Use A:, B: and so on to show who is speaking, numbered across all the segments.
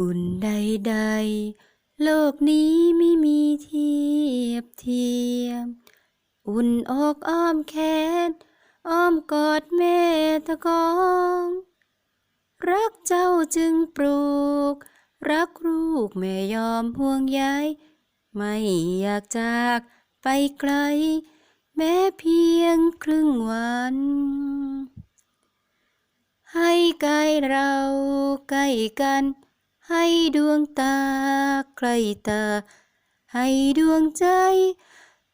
A: อุ่นใดๆ โลกนี้ไม่มีเทียบเทียม อุ่นอกอ้อมแขน อ้อมกอดแม่ตะกอง รักเจ้าจึงปลูก รักลูกแม่ยอมห่วงใยไม่อยากจากไปไกล แม้เพียงครึ่งวัน ให้ใกล้เราใกล้กัน ให้ดวงตาใกล้ตา ให้ดวงใจ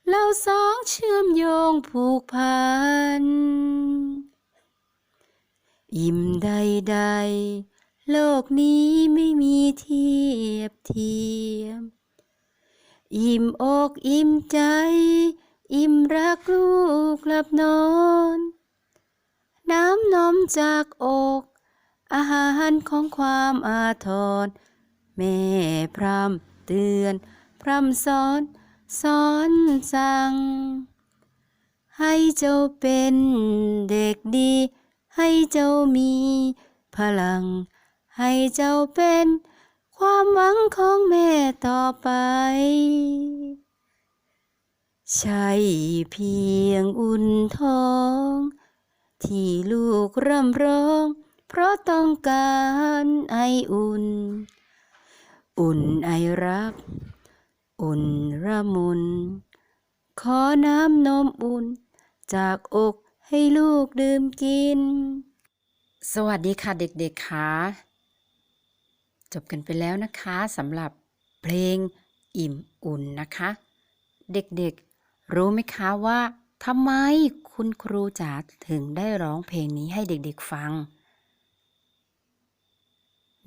A: เราสองเชื่อมโยงผูกพัน อิ่มใดๆโลกนี้ไม่มีเทียบเทียม อิ่มอกอิ่มใจ อิ่มรักลูกหลับนอน น้ำนมจากอก อาหารของความอาทร แม่พรำเตือน พรำสอนสอนสั่ง ให้เจ้าเป็นเด็กดี ให้เจ้ามีพลัง ให้เจ้าเป็นความหวังของแม่ต่อไป ใช่เพียงอุ่นท้อง ที่ลูกร่ำร้อง เพราะต้องการไออุ่น อุ่นไอรัก อุ่นระมุน ขอน้ำนมอุ่น จากอกให้ลูกดื่มกิน สวัสดีค่ะเด็กๆค่ะจบกันไปแล้วนะคะสำหรับเพลงอิ่มอุ่นนะคะ เด็กๆ รู้ไหมคะว่าทำไมคุณครูจ๋าถึงได้ร้องเพลงนี้ให้เด็กๆฟัง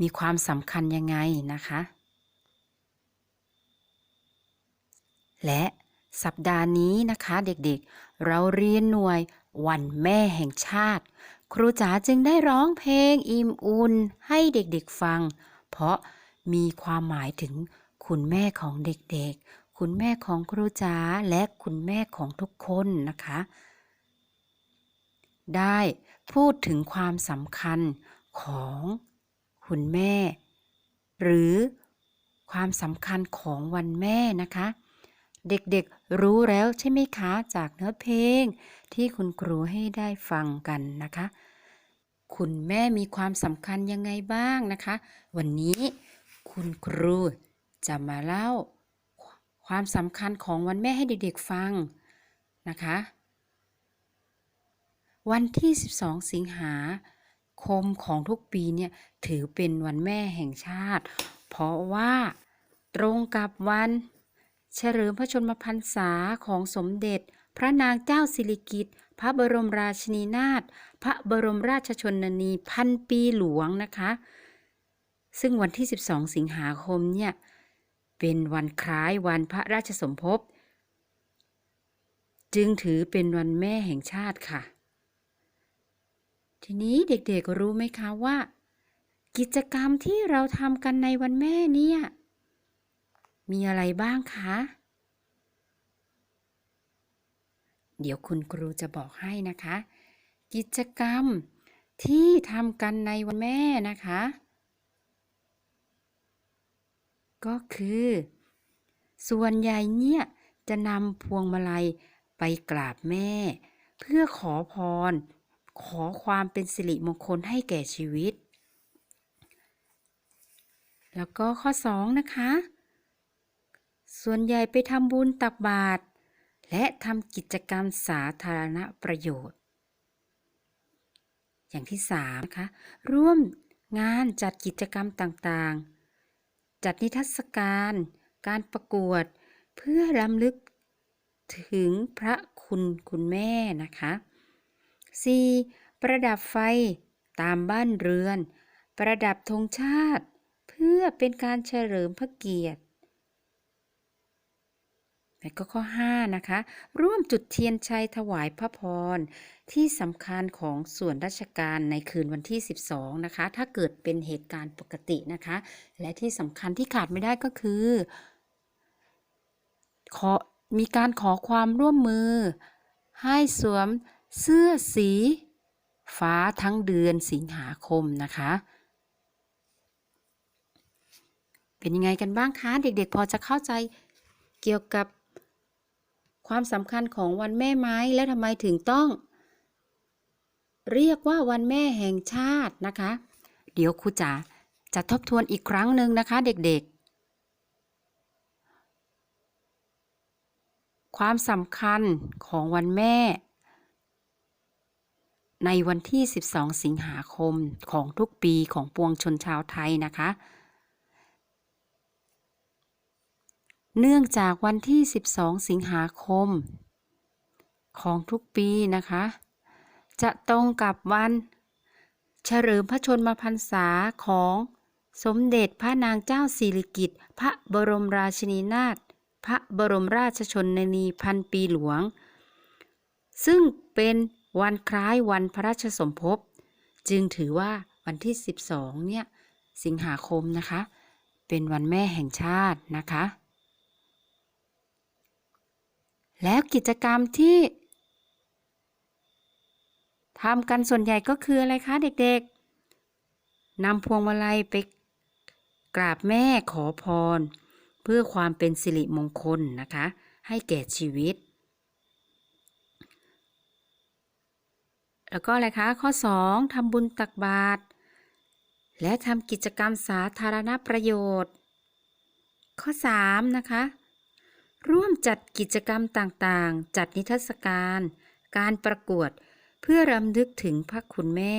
A: มีความสำคัญยังไงนะคะ และสัปดาห์นี้นะคะเด็กๆ เราเรียนหน่วยวันแม่แห่งชาติ ครูจ๋าจึงได้ร้องเพลงอิ่มอุ่นให้เด็กๆฟัง เพราะมีความหมายถึงคุณแม่ของเด็กๆ คุณแม่ของครูจ๋าและคุณแม่ของทุกคนนะคะ ได้พูดถึงความสำคัญของ คุณแม่ หรือความสำคัญของวันแม่นะคะ เด็กๆรู้แล้วใช่ไหมคะ จากเนื้อเพลงที่คุณครูให้ได้ฟังกันนะคะ คุณแม่มีความสำคัญยังไงบ้างนะคะ วันนี้คุณครูจะมาเล่า ความสำคัญของวันแม่ให้เด็กๆฟังนะคะ วันที่ 12 สิงหา คมของทุกปีเนี่ยถือเป็นวันแม่แห่งชาติ เพราะว่าตรงกับวันเฉลิมพระชนมพรรษาของสมเด็จ พระนางเจ้าสิริกิติ์พระบรมราชินีนาถพระบรมราชชนนีพันปีหลวงนะคะ ซึ่งวันที่ 12 สิงหาคมเนี่ยเป็นวันคล้ายวันพระราชสมภพ จึงถือเป็นวันแม่แห่งชาติค่ะ ทีนี้เด็กๆรู้ไหมคะว่า กิจกรรมที่เราทำกันในวันแม่เนี่ย มีอะไรบ้างคะ เดี๋ยวคุณครูจะบอกให้นะคะ กิจกรรมที่ทำกันในวันแม่นะคะ ก็คือ ส่วนใหญ่เนี่ยจะนำพวงมาลัยไปกราบแม่ เพื่อขอพร ขอความเป็นสิริมงคลให้แก่ชีวิต แล้วก็ข้อ 2 นะคะ ส่วนใหญ่ไปทำบุญตักบาตรและทำกิจกรรมสาธารณประโยชน์ อย่างที่3นะคะ ร่วมงานจัดกิจกรรมต่างๆ จัดนิทรรศการ การประกวด เพื่อรำลึกถึงพระคุณคุณแม่นะคะ 4. ประดับไฟ ตามบ้านเรือน ประดับธงชาติ เพื่อเป็นการเฉลิมพระเกียรติและก็ข้อ 5 นะคะ ร่วมจุดเทียนชัยถวายพระพร ที่สำคัญของส่วนราชการในคืนวันที่ 12 นะคะ ถ้าเกิดเป็นเหตุการณ์ปกตินะคะ และที่สำคัญที่ขาดไม่ได้ก็คือ ขอมีการขอความร่วมมือ ให้สวม เสื้อสี ฟ้าทั้งเดือนสิงหาคมนะคะ เป็นยังไงกันบ้างคะ เด็กๆ พอจะเข้าใจเกี่ยวกับความสำคัญของวันแม่ไหมและทำไมถึงต้อง เรียกว่าวันแม่แห่งชาตินะคะ เดี๋ยวครูจ๋าจะทบทวนอีกครั้งหนึ่งนะคะ เด็กๆ ความสำคัญของวันแม่ ในวันที่ 12 สิงหาคมของทุกปีของปวงชนชาวไทยนะคะ เนื่องจากวันที่ 12 สิงหาคม ของทุกปีนะคะ จะตรงกับวันเฉลิมพระชนมพรรษาของสมเด็จพระนางเจ้าสิริกิติ์พระบรมราชินีนาถพระบรมราชชนนีพันปีหลวง ซึ่งเป็น วันคล้ายวันพระราชสมภพ จึงถือว่าวันที่ 12 เนี่ย สิงหาคมนะคะ เป็นวันแม่แห่งชาตินะคะ แล้วกิจกรรมที่ทำกันส่วนใหญ่ก็คืออะไรคะเด็กๆนำพวงมาลัยไปกราบแม่ขอพร เพื่อความเป็นสิริมงคลนะคะ ให้แก่ชีวิต แล้วก็อะไรคะข้อ 2ทำบุญตักบาตรและทำกิจกรรมสาธารณประโยชน์ ข้อ 3 นะคะ ร่วมจัดกิจกรรมต่างๆ จัดนิทรรศการ การประกวดเพื่อรำลึกถึงพระคุณแม่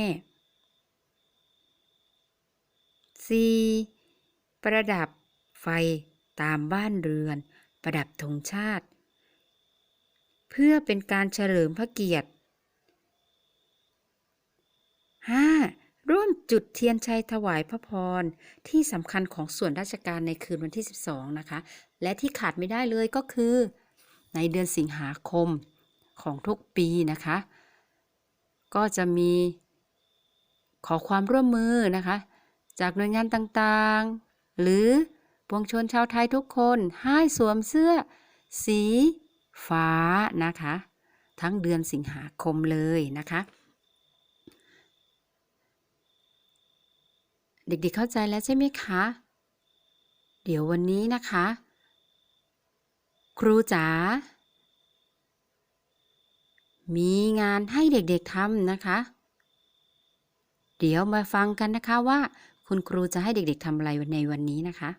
A: 4. ประดับไฟตามบ้านเรือน ประดับธงชาติ เพื่อเป็นการเฉลิมพระเกียรติ 5. ร่วมจุดเทียนชัยถวายพระพร ที่สำคัญของส่วนราชการในคืนวันที่ 12 นะคะ และที่ขาดไม่ได้เลยก็คือ ในเดือนสิงหาคมของทุกปีนะคะ ก็จะมีขอความร่วมมือนะคะ จากหน่วยงานต่างๆ หรือปวงชนชาวไทยทุกคนให้สวมเสื้อ สีฟ้านะคะ ทั้งเดือนสิงหาคมเลยนะคะ เด็กๆเข้าใจแล้วใช่ไหมคะ เดี๋ยววันนี้นะคะ ครูจ๋า มีงานให้เด็กๆทำนะคะ เดี๋ยวมาฟังกันนะคะว่า คุณครูจะให้เด็กๆทำอะไรในวันนี้นะคะ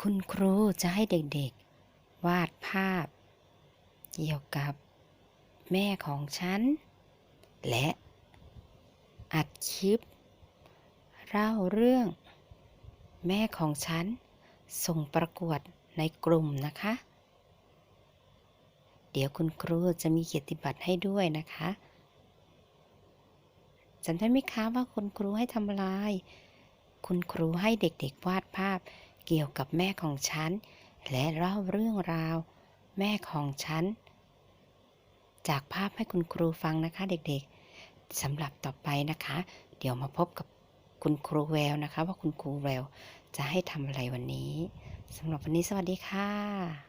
A: คุณครูจะให้เด็กๆ วาดภาพ เกี่ยวกับแม่ของฉัน และอัดคลิป เล่าเรื่อง แม่ของฉัน ส่งประกวดในกลุ่มนะคะ เดี๋ยวคุณครูจะมีเกียรติบัตรให้ด้วยนะคะจำได้ไหมคะว่าคุณครูให้ทำอะไรคุณครูให้เด็กๆวาดภาพเกี่ยวกับแม่ของฉัน และเล่าเรื่องราว แม่ของฉัน จากภาพให้คุณครูฟังนะคะเด็กๆสำหรับต่อไปนะคะ เดี๋ยวมาพบกับ คุณครูแววนะคะ ว่าคุณครูแววจะให้ทำอะไรวันนี้สำหรับวันนี้สวัสดีค่ะ